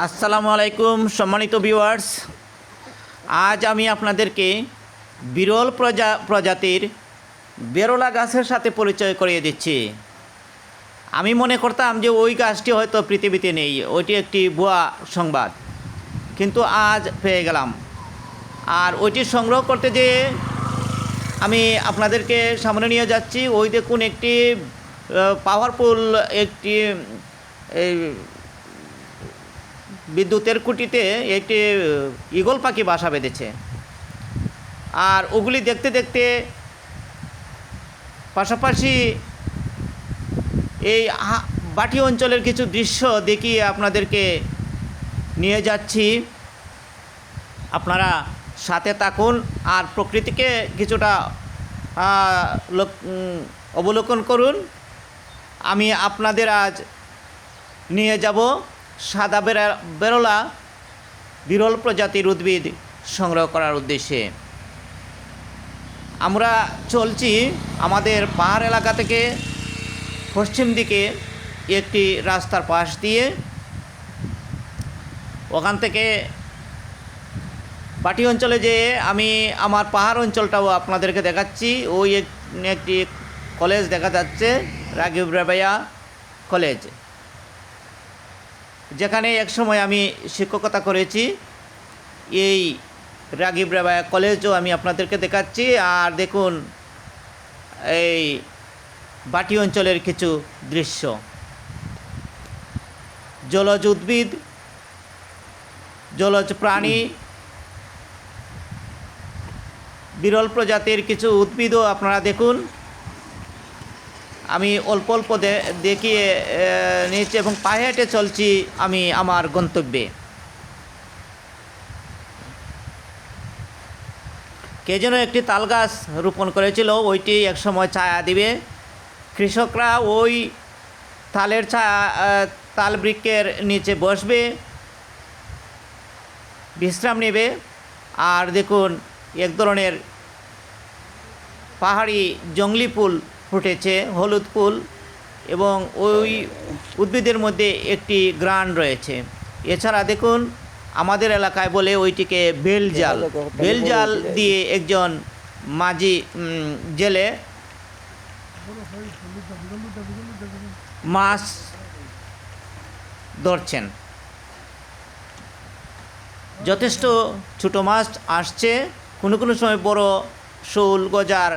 আসসালামু আলাইকুম, সম্মানিত ভিউয়ার্স আজ আমি আপনাদেরকে বিরল প্রজা, প্রজাতির বেরোলা গাছের সাথে পরিচয় করিয়ে দিচ্ছি। আমি মনে করতাম যে ওই গাছটি হয়তো পৃথিবীতে নেই, ওইটি একটি ভুয়া সংবাদ। কিন্তু আজ পেয়ে গেলাম। আর ওইটি সংগ্রহ করতে যে আমি আপনাদেরকে সামনে নিয়ে যাচ্ছি, ওই দেখুন একটি পাওয়ারফুল একটি বিদ্যুতের খুঁটিতে একটি ঈগল পাখি বাসা বেঁধেছে। আর ওগুলি দেখতে দেখতে পাশাপাশি এই বাটি অঞ্চলের কিছু দৃশ্য দেখিয়ে আপনাদেরকে নিয়ে যাচ্ছি। আপনারা সাথে থাকুন আর প্রকৃতিকে কিছুটা লোক- অবলোকন করুন। আমি আপনাদের আজ নিয়ে যাব। সাদা বেড়া, বেরোলা বিরল প্রজাতির উদ্ভিদ সংগ্রহ করার উদ্দেশ্যে। আমরা চলছি আমাদের পাহাড় এলাকা থেকে পশ্চিম দিকে একটি রাস্তার পাশ দিয়ে। ওখান থেকে বাটি অঞ্চলে যে আমি আমার পাহাড় অঞ্চলটাও আপনাদেরকে দেখাচ্ছি। ওই একটি কলেজ দেখা যাচ্ছে, রাগিব রেবাইয়া কলেজ। যেখানে একসময় আমি শিক্ষকতা করেছি, এই রাগিব রেবায়া কলেজও আমি আপনাদেরকে দেখাচ্ছি। আর দেখুন, এই বাটি অঞ্চলের কিছু দৃশ্য। জলজ উদ্ভিদ, জলজ প্রাণী, বিরল প্রজাতির কিছু উদ্ভিদও আপনারা দেখুন। আমি অল্প অল্প দেখিয়ে নিচ্ছি এবং পায়ে হেঁটে চলছি আমি আমার গন্তব্যে। কে যেন একটি তাল গাছ রোপণ করেছিল, ওইটি একসময় ছায়া দিবে। কৃষকরা ওই তালের ছায়া তাল বৃক্ষের নিচে বসবে, বিশ্রাম নেবে। আর দেখুন, এক ধরনের পাহাড়ি জংলি ফুল ফুটেছে, হলুদ ফুল এবং ওই উদ্ভিদের মধ্যে একটি গ্রান রয়েছে। এছাড়া দেখুন, আমাদের এলাকায় বলে ওইটিকে বেলজাল বেলজাল দিয়ে একজন মাঝি জেলে মাছ ধরছেন। যথেষ্ট ছোটো মাছ আসছে। কোনো কোনো সময় বড় শোল, গজার,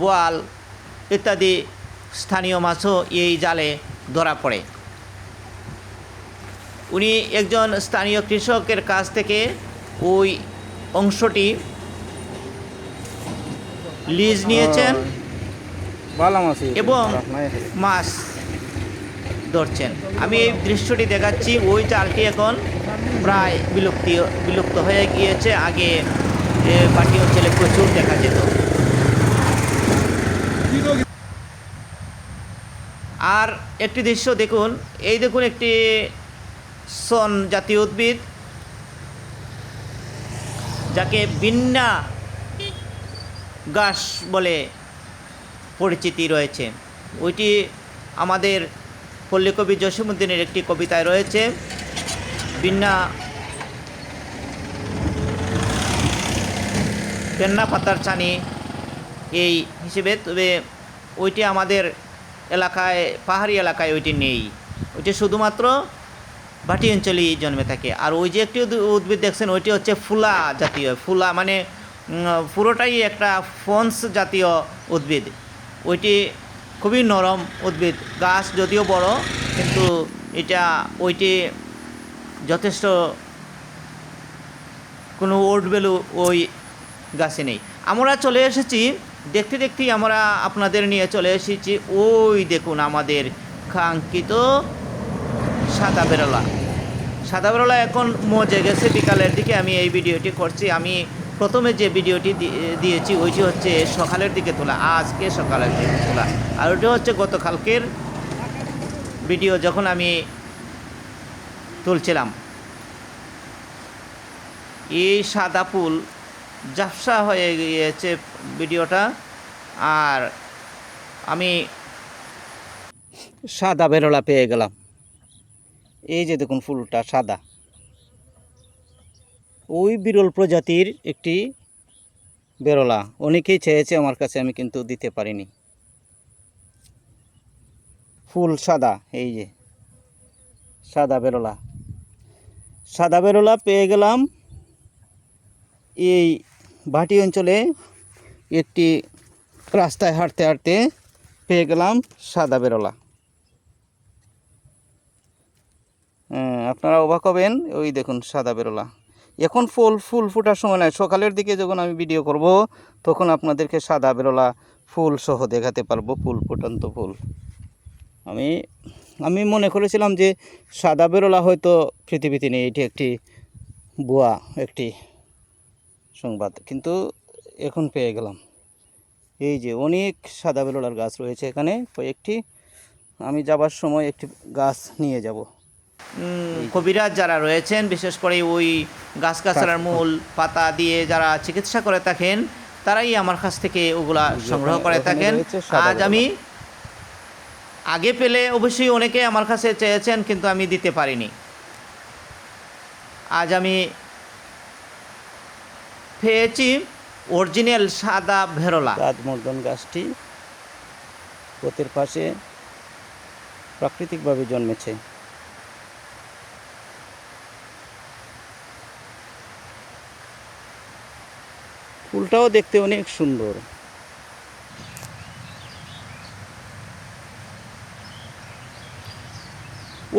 বোয়াল ইত্যাদি স্থানীয় মাছও এই জালে ধরা পড়ে। উনি একজন স্থানীয় কৃষকের কাছ থেকে ওই অংশটি লিজ নিয়েছেন এবং মাছ ধরছেন। আমি এই দৃশ্যটি দেখাচ্ছি ওই চালটি এখন প্রায় বিলুপ্তি বিলুপ্ত হয়ে গিয়েছে। আগে বাটি অঞ্চলে প্রচুর দেখা যেত। আর একটি দৃশ্য দেখুন, এই দেখুন একটি সন জাতীয় উদ্ভিদ, যাকে বিন্না গাছ বলে পরিচিতি রয়েছে। ওইটি আমাদের পল্লীকবি জসীমুদ্দিনের একটি কবিতায় রয়েছে বিন্না পেন্না পাতার চানি এই হিসেবে। তবে ওইটি আমাদের এলাকায়, পাহাড়ি এলাকায় ওইটি নেই। ওইটি শুধুমাত্র ভাটি অঞ্চলেই জন্মে থাকে। আর ওই যে একটি উদ্ভি- উদ্ভিদ দেখছেন, ওইটি হচ্ছে ফুলা জাতীয়। ফুলা মানে পুরোটাই একটা ফন্স জাতীয় উদ্ভিদ। ওইটি খুবই নরম উদ্ভিদ। গাছ যদিও বড়, কিন্তু এটা, ওইটি যথেষ্ট কোনো ওল্ড ভ্যালু ওই গাছে নেই। আমরা চলে এসেছি দেখতে দেখতেই আমরা আপনাদের নিয়ে চলে এসেছি। ওই দেখুন আমাদের কাঙ্ক্ষিত সাদা বেরোলা। সাদা বেরোলা এখন মজে গেছে বিকালের দিকে। আমি এই ভিডিওটি করছি। আমি প্রথমে যে ভিডিওটি দিয়েছি ওইটি হচ্ছে সকালের দিকে তোলা, আজকে সকালের দিকে তোলা। আর ওইটা হচ্ছে গতকালকের ভিডিও যখন আমি তুলছিলাম। এই সাদা ফুল ঝাপসা হয়ে গিয়েছে ভিডিওটা। আর আমি সাদা বেরোলা পেয়ে গেলাম। এই যে দেখুন ফুলটা সাদা। ওই বিরল প্রজাতির একটি বেরোলা। অনেকেই চেয়েছে আমার কাছে আমি কিন্তু দিতে পারিনি। ফুল সাদা, এই যে সাদা বেরোলা। সাদা বেরোলা পেয়ে গেলাম। এই ভাটি অঞ্চলে একটি রাস্তায় হাঁটতে হাঁটতে পেয়ে গেলাম সাদা বেরোলা। হ্যাঁ, আপনারা অবাক হবেন ওই দেখুন সাদা বেরোলা। এখন ফুল ফুল ফোটার সময় নয় সকালের দিকে যখন আমি ভিডিও করব তখন আপনাদেরকে সাদা বেরোলা ফুল সহ দেখাতে পারব ফুল ফুটন্ত ফুল। আমি আমি মনে করেছিলাম যে সাদা বেরোলা হয়তো পৃথিবীতে নেই এটি একটি বুয়া একটি সংবাদ। কিন্তু এখন পেয়ে গেলাম। এই যে অনেক সাদা বেরোলার গাছ রয়েছে এখানে। কয়েকটি আমি যাবার সময় একটি গাছ নিয়ে যাব। কবিরাজ যারা রয়েছেন বিশেষ করে ওই গাছগাছালার মূল পাতা দিয়ে যারা চিকিৎসা করে থাকেন তারাই আমার কাছ থেকে ওগুলা সংগ্রহ করে থাকেন। আজ আমি আগে পেলে অবশ্যই অনেকে আমার কাছে চেয়েছেন কিন্তু আমি দিতে পারিনি। আজ আমি পেয়েছি অরিজিনাল সাদা ভেরোলা। রাজমর্দন গাছটি পথের পাশে প্রাকৃতিকভাবে জন্মেছে। ফুলটাও দেখতে অনেক সুন্দর।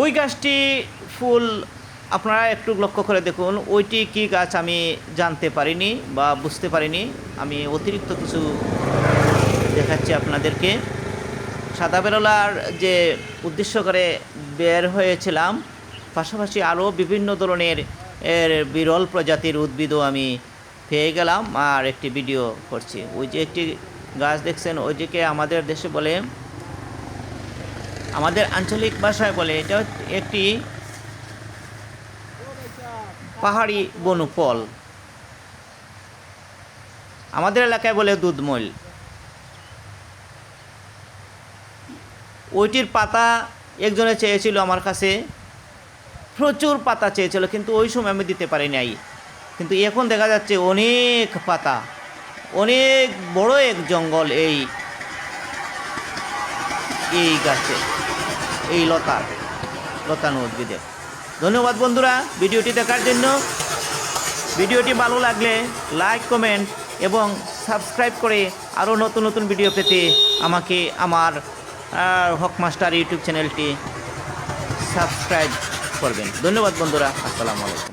ওই গাছটি ফুল আপনারা একটু লক্ষ্য করে দেখুন, ওইটি কি গাছ আমি জানতে পারিনি বা বুঝতে পারিনি। আমি অতিরিক্ত কিছু দেখাচ্ছি আপনাদেরকে। সাদা বেরোলার যে উদ্দেশ্য করে বের হয়েছিলাম, পাশাপাশি আরও বিভিন্ন ধরনের এর বিরল প্রজাতির উদ্ভিদও আমি পেয়ে গেলাম আর একটি ভিডিও করছি। ওই যে একটি গাছ দেখছেন, ওইটিকে আমাদের দেশে বলে, আমাদের আঞ্চলিক ভাষায় বলে, এটা একটি পাহাড়ি বনফল। আমাদের এলাকায় বলে দুধমল। ওইটির পাতা একজনে চেয়েছিল আমার কাছে। প্রচুর পাতা চেয়েছিল, কিন্তু ওই সময় আমি দিতে পারি নাই। কিন্তু এখন দেখা যাচ্ছে অনেক পাতা, অনেক বড় এক জঙ্গল এই এই গাছে, এই লতার লতানো উদ্ভিদের ধন্যবাদ বন্ধুরা ভিডিওটি দেখার জন্য। ভিডিওটি ভালো লাগলে লাইক, কমেন্ট এবং সাবস্ক্রাইব করে আরও নতুন নতুন ভিডিও পেতে আমাকে আমার হক মাস্টার ইউটিউব চ্যানেলটি সাবস্ক্রাইব করবেন। ধন্যবাদ বন্ধুরা, আসসালামু আলাইকুম।